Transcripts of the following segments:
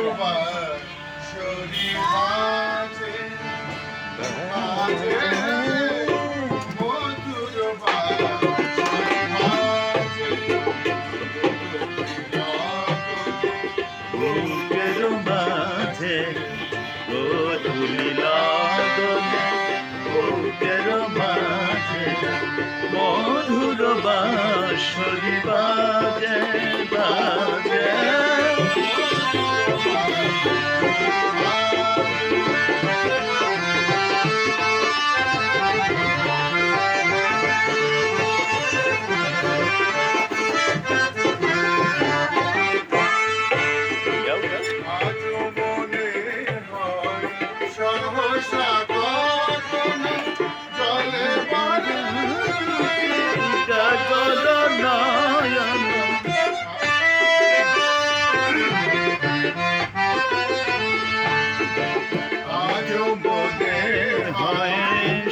তোমার শরীর মাঝে মাঝে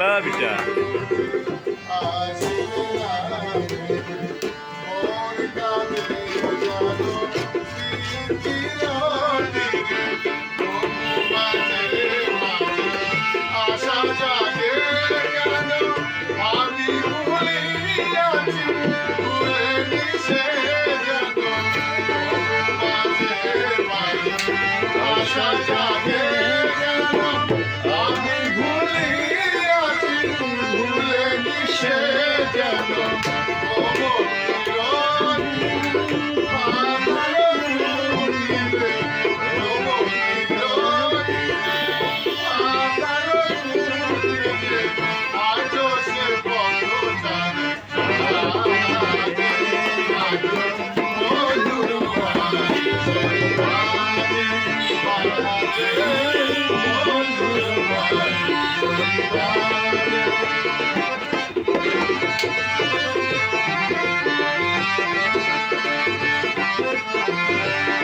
Babita. Shut Thank you.